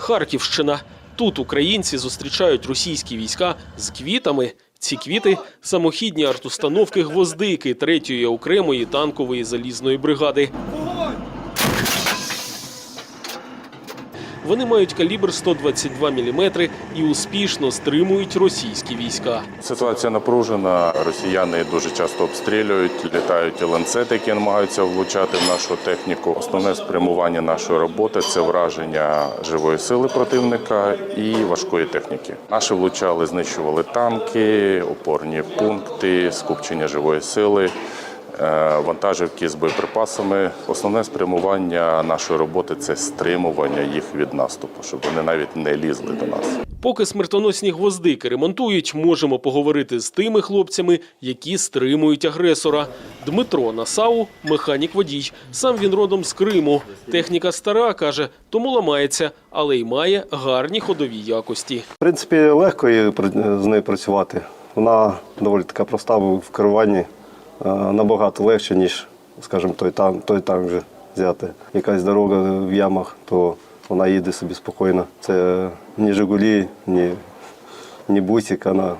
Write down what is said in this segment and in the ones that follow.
Харківщина. Тут українці зустрічають російські війська з квітами. Ці квіти самохідні артустановки гвоздики 3-ї окремої танкової залізної бригади. Вони мають калібр 122 мм і успішно стримують російські війська. Ситуація напружена. Росіяни дуже часто обстрілюють, літають ланцети, які намагаються влучати в нашу техніку. Основне спрямування нашої роботи це враження живої сили противника і важкої техніки. Наші влучали, знищували танки, опорні пункти, скупчення живої сили. Е, Вантажівки з боєприпасами. Основне спрямування нашої роботи це стримування їх від наступу, щоб вони навіть не лізли до нас. Поки смертоносні гвоздики ремонтують, можемо поговорити з тими хлопцями, які стримують агресора. Дмитро Насау – механік-водій. Сам він родом з Криму. Техніка стара, каже, тому ламається, але й має гарні ходові якості. В принципі, легко її з нею працювати. Вона доволі така проста в керуванні, набагато легше, ніж, скажімо, той танк, той танк вже взяти. Якась дорога в ямах, то вона їде собі спокійно. Це ні Жигулі, ні, ні бусик, вона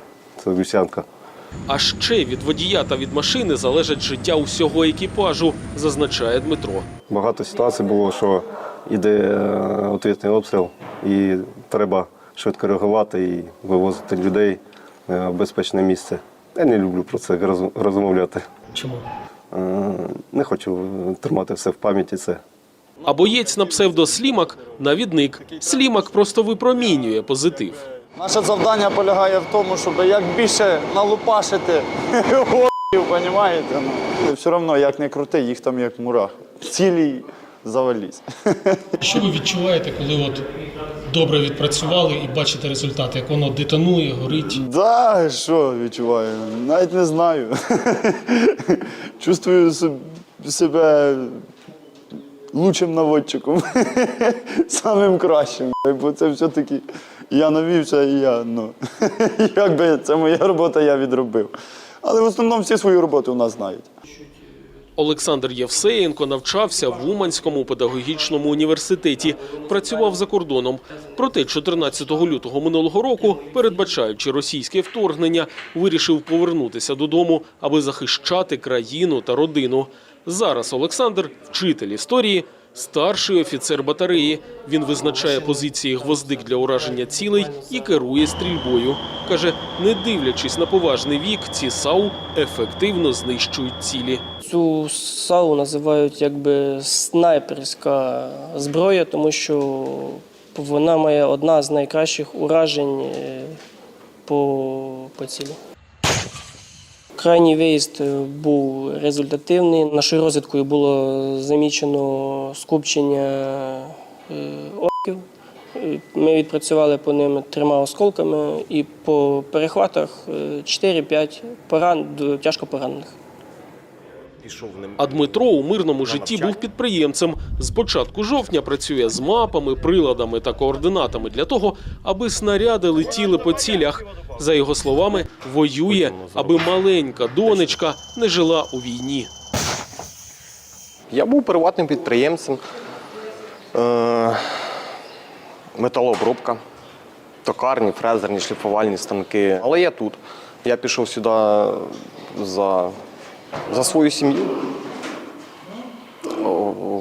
це гусянка. А ще від водія та від машини залежить життя усього екіпажу, зазначає Дмитро. Багато ситуацій було, що йде е, ответний обстріл, і треба швидко реагувати і вивозити людей е, в безпечне місце. Я не люблю про це розмовляти. Чому? Е, Не хочу тримати все в пам'яті це. А боєць на псевдо Слімак – навідник. Слімак просто випромінює позитив. Наше завдання полягає в тому, щоб як більше налупашити понімаєте? Ну, все одно, як не крути, їх там як мурах. Цілі завалізь. Що ви відчуваєте, коли от добре відпрацювали і бачите результат, як воно детонує, горить? Да, що відчуваю? Навіть не знаю. Чувствую себе лучшим наводчиком. Самим кращим. Бо це все-таки я навівся і я, ну, якби це моя робота, я відробив. Але в основному всі свою роботу у нас знають. Олександр Євсеєнко навчався в Уманському педагогічному університеті, працював за кордоном. Проте 14 лютого минулого року, передбачаючи російське вторгнення, вирішив повернутися додому, аби захищати країну та родину. Зараз Олександр вчитель історії, старший офіцер батареї. Він визначає позиції гвоздик для ураження цілей і керує стрільбою. Каже, не дивлячись на поважний вік, ці САУ ефективно знищують цілі. Цю САУ називають якби снайперська зброя, тому що вона має одна з найкращих уражень е, по, по цілі. Крайній виїзд е, був результативний. Нашою розвідкою було замічено скупчення е, орків. Е, Ми відпрацювали по ним трьома осколками і по перехватах е, 4-5 поран, тяжко поранених. А Дмитро у мирному житті був підприємцем. З початку жовтня працює з мапами, приладами та координатами для того, аби снаряди летіли по цілях. За його словами, воює, аби маленька донечка не жила у війні. Я був приватним підприємцем, е, металообробка, токарні, фрезерні, шліфувальні станки. Але я тут. Я пішов сюди за, за свою сім'ю.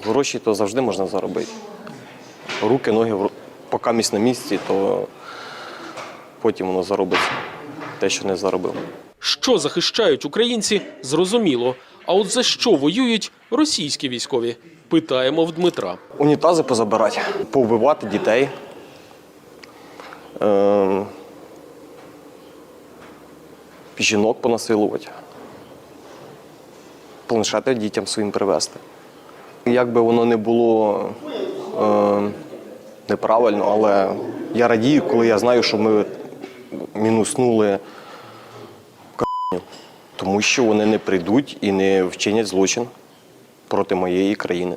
Гроші то завжди можна заробити. Руки, ноги, поки місць на місці, то потім воно заробиться те, що не заробив. Що захищають українці, зрозуміло. А от за що воюють російські військові? Питаємо в Дмитра. Унітази позабирати, повбивати дітей. Е, жінок понасилувати. Планшети дітям своїм привезти. Як би воно не було е, неправильно, але я радію, коли я знаю, що ми мінуснули к***ню. тому що вони не прийдуть і не вчинять злочин проти моєї країни.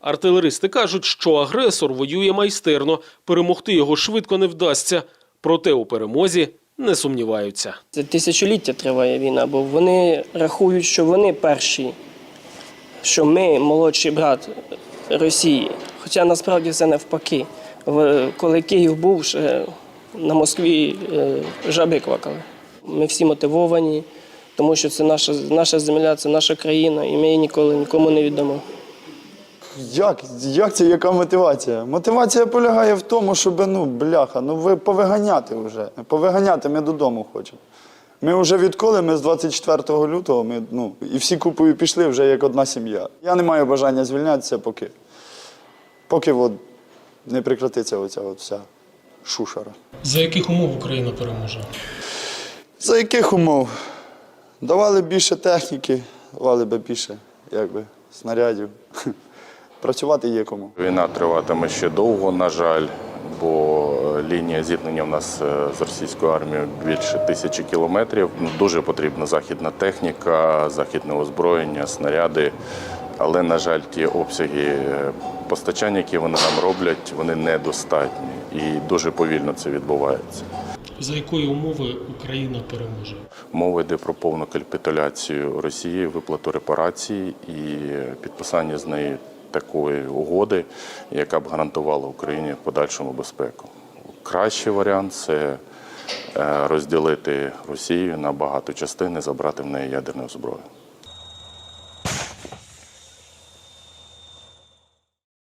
Артилеристи кажуть, що агресор воює майстерно, перемогти його швидко не вдасться. Проте у перемозі не сумніваються. Це тисячоліття триває війна, бо вони рахують, що вони перші, що ми молодший брат Росії. Хоча насправді все навпаки. Коли Київ був, ще на Москві е, жаби квакали. Ми всі мотивовані, тому що це наша, наша земля, це наша країна, і ми її ніколи нікому не віддамо. Як? Як це яка мотивація? Мотивація полягає в тому, щоб ну, бляха, ну ви повиганяти вже. Повиганяти ми додому хочемо. Ми вже відколи, ми з 24 лютого, ми, ну, і всі купою пішли вже як одна сім'я. Я не маю бажання звільнятися, поки, поки от не прекратиться оця от вся шушера. За яких умов Україна переможе? За яких умов? Давали більше техніки, давали би більше якби, снарядів. Працювати є кому. Війна триватиме ще довго, на жаль, бо лінія зіткнення в нас е, з російською армією більше тисячі кілометрів. Ну, Дуже потрібна західна техніка, західне озброєння, снаряди. Але, на жаль, ті обсяги е, постачання, які вони нам роблять, вони недостатні. І дуже повільно це відбувається. За якої умови Україна переможе? Мова йде про повну капітуляцію Росії, виплату репарацій і підписання з нею такої угоди, яка б гарантувала Україні в подальшому безпеку. Кращий варіант це е, розділити Росію на багато частин і забрати в неї ядерну зброю.